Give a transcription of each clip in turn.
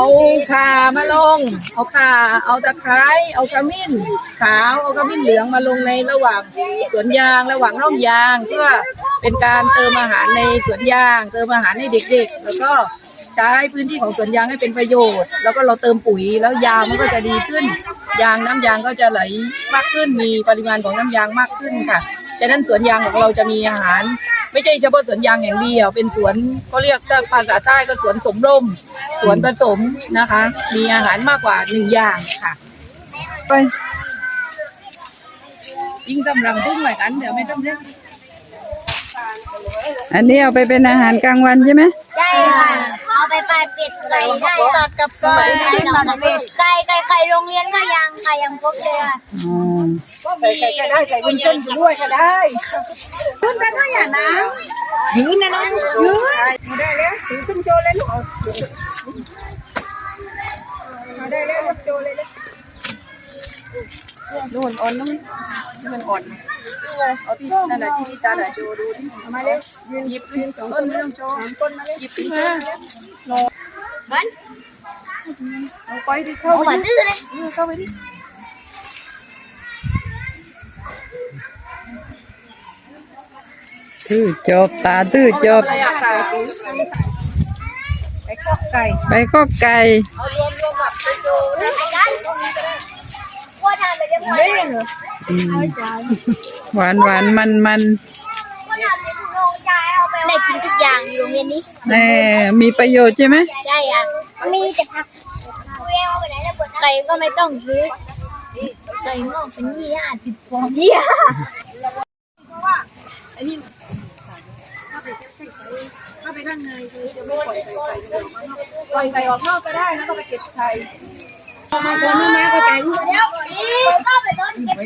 เอาข่ามาลง เอาข่าเอาตะไคร้เอาขมิ้น ขาวเอาขมิ้นเหลืองมาลงในระหว่างสวนยางระหว่างร่องยางเพื่อเป็นการเติมอาหารในสวนยาง เติมอาหารให้เด็ก ๆ แล้วก็ใช้พื้นที่ของสวนยางให้เป็นประโยชน์ แล้วก็เราเติมปุ๋ยแล้วยางมันก็จะดีขึ้น ยางน้ำยางก็จะไหลมากขึ้นมีปริมาณของน้ำยางมากขึ้นค่ะ ฉะนั้นสวนยางของเราจะมีอาหาร ไม่ใช่เฉพาะสวนยางอย่างเดียว เป็นสวนเขาเรียกถ้าภาษาใต้ก็สวนสมร่ม สวนผสมนะคะ มีอาหารมากกว่าหนึ่งอย่างค่ะ ไปยิ่งกำลังพึ่งหน่อยกัน เดี๋ยวไม่ต้องเรียก อันนี้เอาไปเป็นอาหารกลางวันใช่ไหมใช่ค่ะ เอาไปปลายเป็ดไก่ได้ตัดกับไก่ไก่ไก่ไก่ไก่โรงเรียนก็ยังไก่ยังครบเลยอะอ๋อใส่ไก่ก็ได้ใส่วุ้นเส้นอยู่ด้วยก็ได้ขึ้นไปถ้าอย่างนะยืนนะน้องยืนมาได้แล้วถือขึ้นโจเลยลูกเอามาได้แล้วยกโจเลยเลยนู่นอ่อนนู่นนี่มันอ่อนเอาที่นั่นน่ะที่ที่ตาหน่ะโจดูดิเอามาเลยหยิบสองต้นไม่ต้องโจต้นมาเลยหยิบขึ้นมามันเอาไปดิเข้าไปดิเข้าไปดิตื้อจบตาตื้อจบอะไรอไก่ไปคอกไก่ไปก็ไก่เอารวมรวมแบบไปโจนะหวานหวานมันมัน ไปได้กินทุกอย่างอยู่โรงเรียนนี้แน่มีประโยชน์ใช่ไหมใช่อะมีแต่ผักไก่ก็ไม่ต้องซื้อไก่งอกเป็นยี่ห้าสิบฟองยี่ห้าถ้าไปข้างในคือจะไม่ปล่อยไก่ไก่ออกมานอกปล่อยไก่ออกนอกก็ได้นะก็ไปเก็บไข่มาคนมามาก็ไก่ลูกเดี๋ยวก็ไปต้นเก็บ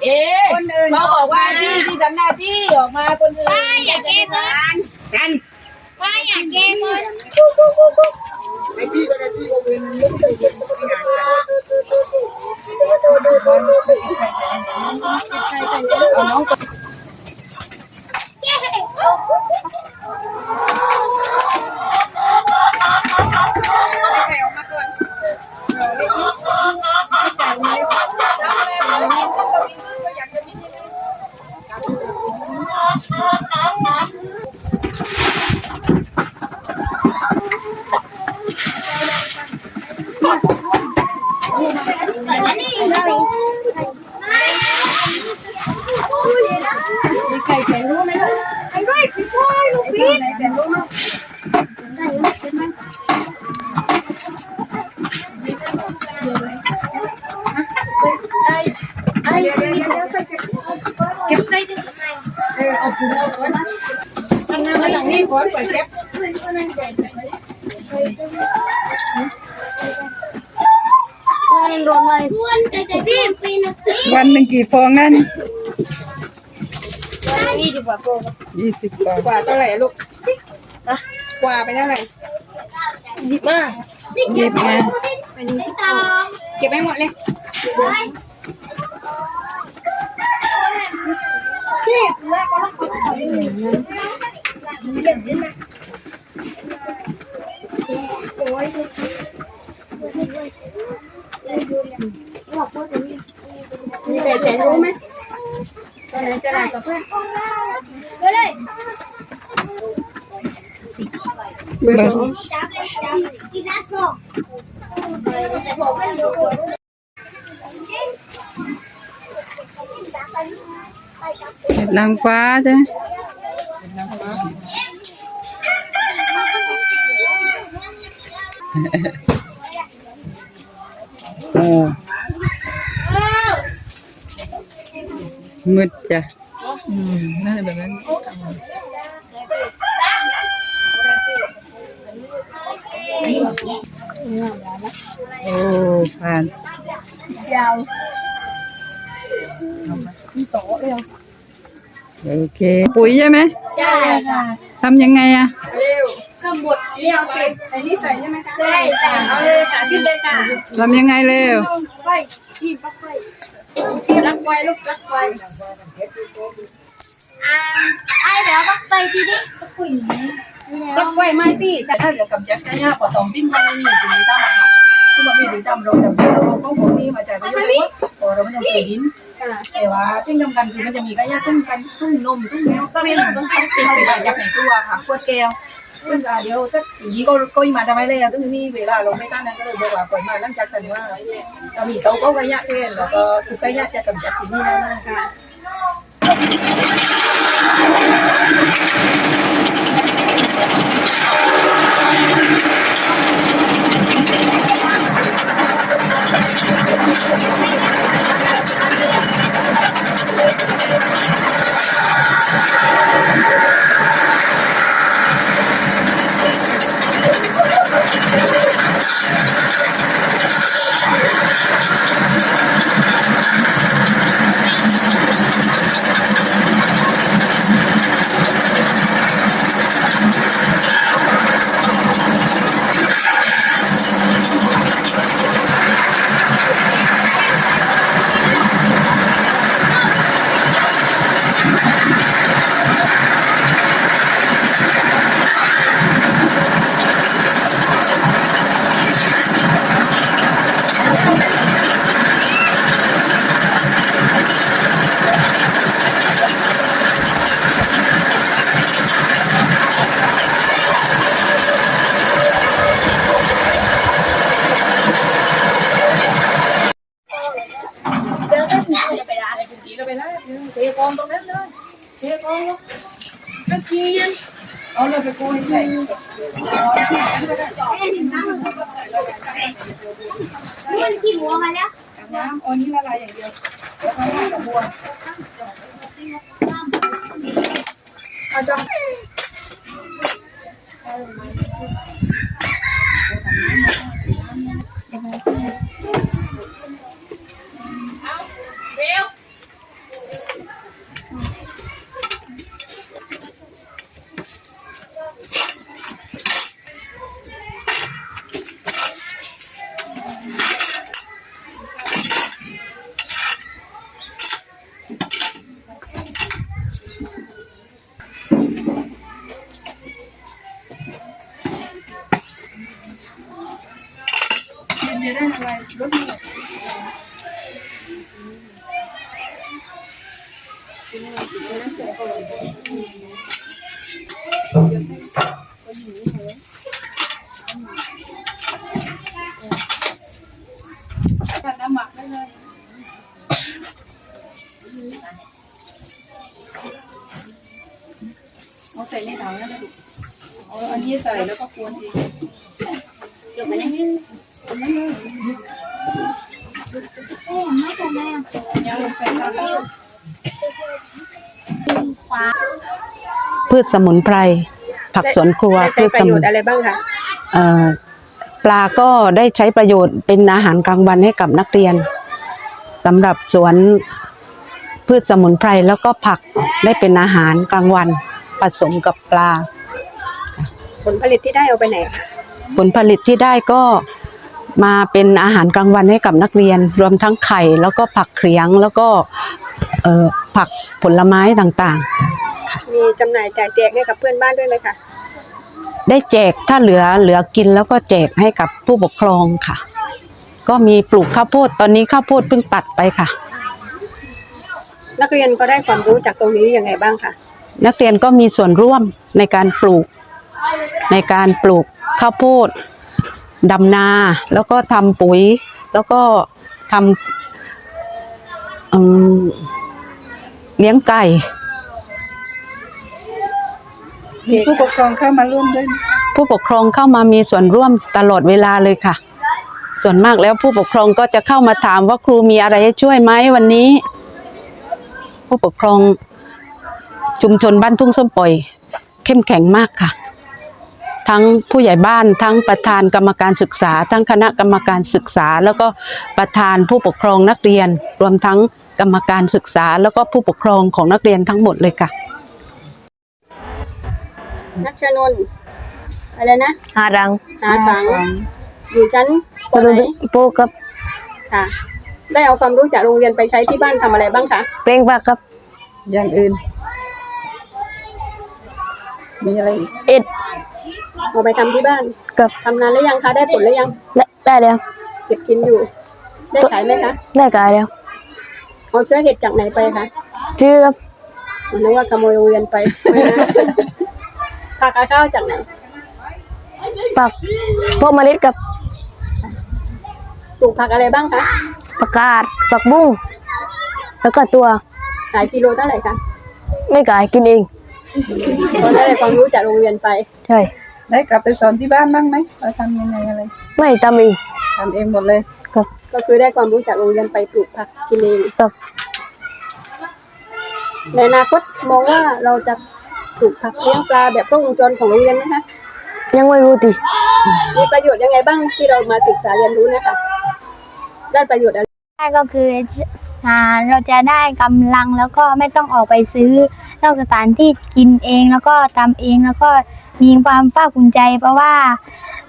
เลยเอ๊ะเขาบอกว่าที่ที่ทำหน้าที่ออกมาคนอื่นไม่อยากเก็บเลยกันไม่อยากเก็บเลยไอพี่ก็ได้พี่ก็เป็นลูกตื่นไม่นานกันเอาน้อง ทำงานมาจากนี้ก่อนก่อนเก็บเงินรวมเลยอ้วนแต่พี่ปีนปีวันหนึ่งกี่ฟองนั่นนี่ดีกว่าโปรยี่สิบฟองกว่าเท่าไหร่ลูกกว่าไปเท่าไหร่ดีมากหยิบมาพี่ตองเก็บไปหมดเลย พี่แม่ก็ต้องขอขอมีไเห็ดนางฟ้าใช่ไหมโอ้มืดจ้ะอืมน่าจะแบบนั้นโอ้ผ่านยาว โอเค ปุ๋ยใช่ไหมใช่ค่ะทำยังไงอะเร็วเครื่องบดนี่เอาสิไอ้นี่ใส่ใช่ไหมคะใช่ค่ะเอาเลยค่ะขึ้นเลยค่ะทำยังไงเร็วไฟที่ปักไฟรักไว้ลูกรักไว้อ่าไอ้เดี๋ยวก็ไปทีนี้คุยรักไว้ไม่พี่แต่ถ้าเหลือกับยักษ์เนี่ยพอสองติ้งมันไม่มีสีตั้มอะที่มันมีสีตั้มเราจะเราก็หมดนี่มาจ่ายประโยชน์พอเราไม่ต้องเสียดิน แต่ว่าติ้งทำกันคือมันจะมีกระยาตุ้งกันตุ้งนมตุ้งเนี้ยก็เรียนตุ้งติ้ติ้งไปยักษ์ในตัวค่ะขวดแก้วซึ่งเดี๋ยวถ้าอย่างนี้ก็ก็มาทำไมเลยซึ่งนี่เวลาเราไม่ตั้งนั้นก็เลยบอกว่าปล่อยมาหลังจากกันว่าเรามีโต๊ะก็กระยาเองแล้วก็คือกระยาจะกำจัดสิ่นี้ได้ค่ะ เดี๋ยวก็ถึงจะไปร้าน ในพื้นที่เราไปแล้วเทกองตรงนั้นเลยเทกองแล้ว ตะกียนเอาเลยไปโกยใส่มันที่หัวมาแล้วน้ำอันนี้ละลายอย่างเดียวแล้วก็ราดกับบัวอาจังเร็ว จะได้อะไรรถมีจัดน้ำหมักได้เลยเอาใส่ในถังนะลูกเอาอันนี้ใส่แล้วก็กวนเองเดี๋ยวมันยังเอ๊ะไม่ทำไมอะยังลงไปครับขวาพืชสมุนไพร ผักสวนครัวพืชสมุนอะไรบ้างคะเอ่อปลาก็ได้ใช้ประโยชน์เป็นอาหารกลางวันให้กับนักเรียนสำหรับสวนพืชสมุนไพรแล้วก็ผักได้เป็นอาหารกลางวันผสมกับปลาผ ลผลิตที่ได้เอาไปไหนคะผลผลิตที่ได้ก็มาเป็นอาหารกลางวันให้กับนักเรียน รวมทั้งไข่แล้วก็ผักเขียงแล้วก็เอ่อผักผลไม้ต่างมีจำหน่ายจ่ายแจกให้กับเพื่อนบ้านด้วยไหมคะๆได้แจกถ้าเหลือเหลือกินแล้วก็แจกให้กับผู้ปกครองค่ะ ก็มีปลูกข้าวโพดตอนนี้ข้าวโพดเพิ่งตัดไปค่ะ นักเรียนก็ได้ความรู้จากตรงนี้ยังไงบ้างคะนักเรียนก็มีส่วนร่วมในการปลูก ในการปลูกข้าวโพดดำนา แล้วก็ทำปุ๋ย แล้วก็ทำเเลี้ยงไก่มีผู้ปกครองเข้ามาร่วมด้วยผู้ปกครองเข้ามามีส่วนร่วมตลอดเวลาเลยค่ะ ส่วนมากแล้วผู้ปกครองก็จะเข้ามาถามว่าครูมีอะไรให้ช่วยไหมวันนี้ ผู้ปกครองชุมชนบ้านทุ่งส้มปล่อย เข้มแข็งมากค่ะ ทั้งผู้ใหญ่บ้าน ทั้งประธานกรรมการศึกษา ทั้งคณะกรรมการศึกษา แล้วก็ประธานผู้ปกครองนักเรียน รวมทั้งกรรมการศึกษา แล้วก็ผู้ปกครองของนักเรียนทั้งหมดเลยค่ะ นักชนนท์อะไรนะ หารังหาสัง อยู่ชั้นปจะไหนดูปูกับค่ะ ได้เอาความรู้จากโรงเรียนไปใช้ที่บ้านทำอะไรบ้างคะเพลงปากครับอย่างอื่น มีอะไรอีกเอ็ด เอาไปทำที่บ้านกับทำนานแล้วยังคะได้ผลแล้วยัง ได้ได้แล้วเก็บกินอยู่ ได้ขายไหมคะได้กายแล้วเอาเชื้อเห็ดจากไหนไปคะชื่อครับผมนึกว่าขโมยโรงเรียนไปไม่นะผักกาข้าวจากไหน ปักพวกเมล็ดกับปลูกผักอะไรบ้างคะประกาศปักบุ้งแล้วก็ตัวขายกิโลเท่าไหร่คะไม่กายกินเองเพราะได้ความรู้จากโรงเรียนไป ใช่ ได้กลับไปสอนที่บ้านบ้างไหมเราทำยังไงอะไรไม่ทำเองทำเองหมดเลยกับก็คือได้ความรู้จากโรงเรียนไปปลูกผักกินเองกับในอนาคตมองว่าเราจะปลูกผักเลี้ยงปลาแบบครบวงจรของโรงเรียนไหมคะยังไม่รู้ติมีประโยชน์ยังไงบ้างที่เรามาศึกษาเรียนรู้เนะคะได้ประโยชน์อะไร ได้ก็คืออ่าเราจะได้กำลังแล้วก็ไม่ต้องออกไปซื้อนอกสถานที่กินเองแล้วก็ทำเองแล้วก็มีความภาคภูมิใจ เพราะว่า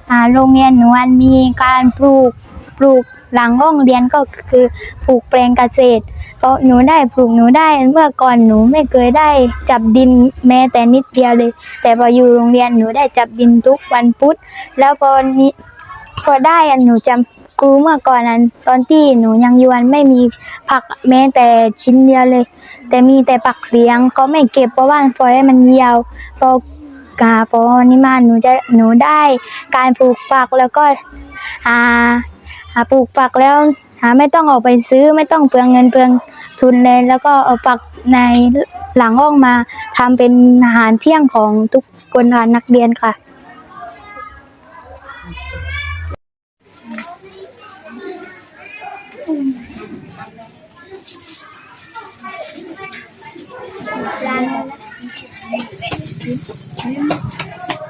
อ่าโรงเรียนหนูมันมีการปลูกปลูกหลังห้องเรียนก็คือปลูกแปลงเกษตร เพราะหนูได้ปลูกหนูได้เมื่อก่อนหนูไม่เคยได้จับดินแม้แต่นิดเดียวเลย แต่พออยู่โรงเรียนหนูได้จับดินทุกวันพุธแล้วพอนี้ พอได้อะหนูจำครูเมื่อก่อนนั้น ตอนที่หนูยังยวนไม่มีผักแม้แต่ชิ้นเดียวเลย แต่มีแต่ผักเลี้ยงเขาไม่เก็บเพราะว่าปล่อยให้มันเหี่ยวพอกาพอนี่มาหนูจะหนูได้การปลูกผักแล้วก็อ่าหาปลูกผักแล้วหาไม่ต้องออกไปซื้อไม่ต้องเปลืองเงินเปลืองทุนเลยแล้วก็เอาผักในหลังห้องมาทำเป็นอาหารเที่ยงของทุกคนค่ะนักเรียนค่ะ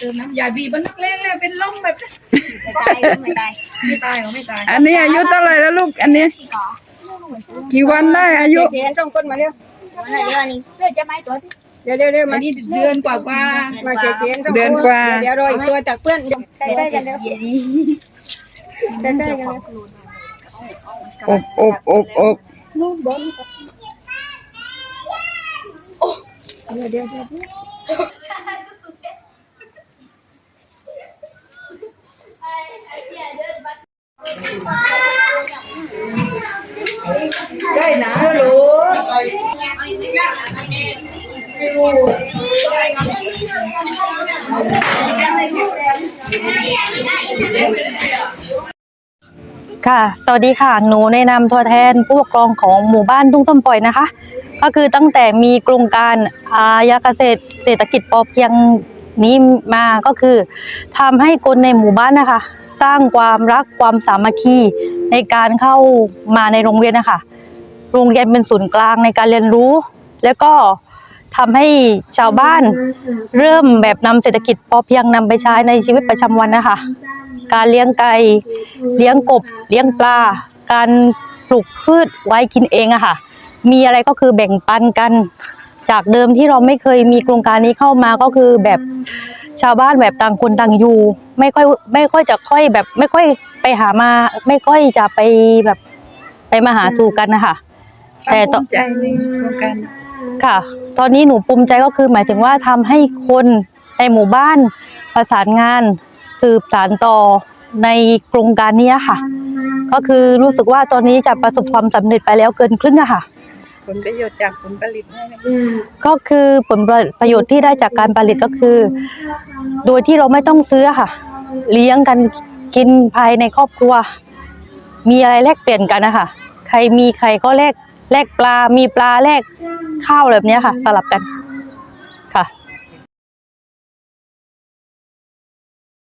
ติมน้ำยาบีบมันนักเลงแล้วเป็นลมแบบนี้ไม่ตายไม่ตายไม่ตายเหรอไม่ตายอันนี้อายุเท่าไหร่แล้วลูกอันนี้กี่วันได้อายุเจ๊ต้องก้นมาเร็วมันอะไรเยอะนี่เร็วเร็วเร็วอัมานนี้เดือนกว่ากว่ามาเจ๊เจ๊ต้องเดือนกว่า เดี๋ยวรออีกตัวจากเพื่อนใกล้ๆกันเร็วใกล้ๆกันเร็วอบอบอบอบได้ นะลูกค่ะ สวัสดีค่ะ หนูในนามตัวแทนผู้ปกครองของหมู่บ้านทุ่งส้มปล่อยนะคะ ก็คือตั้งแต่มีโครงการอายาเกษตรเศรษฐกิจพอเพียง นี้มาก็คือทำให้คนในหมู่บ้านนะคะ สร้างความรักความสามัคคีในการเข้ามาในโรงเรียนนะคะโรงเรียนเป็นศูนย์กลางในการเรียนรู้ แล้วก็ทำให้ชาวบ้านเริ่มแบบนำเศรษฐกิจพอเพียงนำไปใช้ในชีวิตประจำวันนะคะ การเลี้ยงไก่เลี้ยงกบ เลี้ยงปลา การปลูกพืชไว้กินเองอะค่ะ มีอะไรก็คือแบ่งปันกัน จากเดิมที่เราไม่เคยมีโครงการนี้เข้ามาก็คือแบบชาวบ้านแบบต่างคนต่างอยู่ ไม่ค่อยไม่ค่อยจะค่อยแบบ ไม่ค่อยไปหามา ไม่ค่อยจะไปแบบไปมาหาสู่กันนะคะแต่ต่อใจในโครงการค่ะ ตอนนี้หนูภูมิใจก็คือหมายถึงว่าทำให้คนในหมู่บ้านประสานงานสืบสานต่อในโครงการนี้ค่ะ ก็คือรู้สึกว่าตอนนี้จะประสบความสำเร็จไปแล้วเกินครึ่งอะค่ะผ ลประโยชน์จากผลผลิตให้ไหมก็คือผลประโยชน์ที่ได้จากการผลิตก็คือ โดยที่เราไม่ต้องซื้อค่ะ เลี้ยงกันกินภายในครอบครัว มีอะไรแลกเปลี่ยนกันนะคะใครมีใครก็แลกแลกปลา มีปลาแลกข้าวแบบเนี้ยค่ะ สลับกัน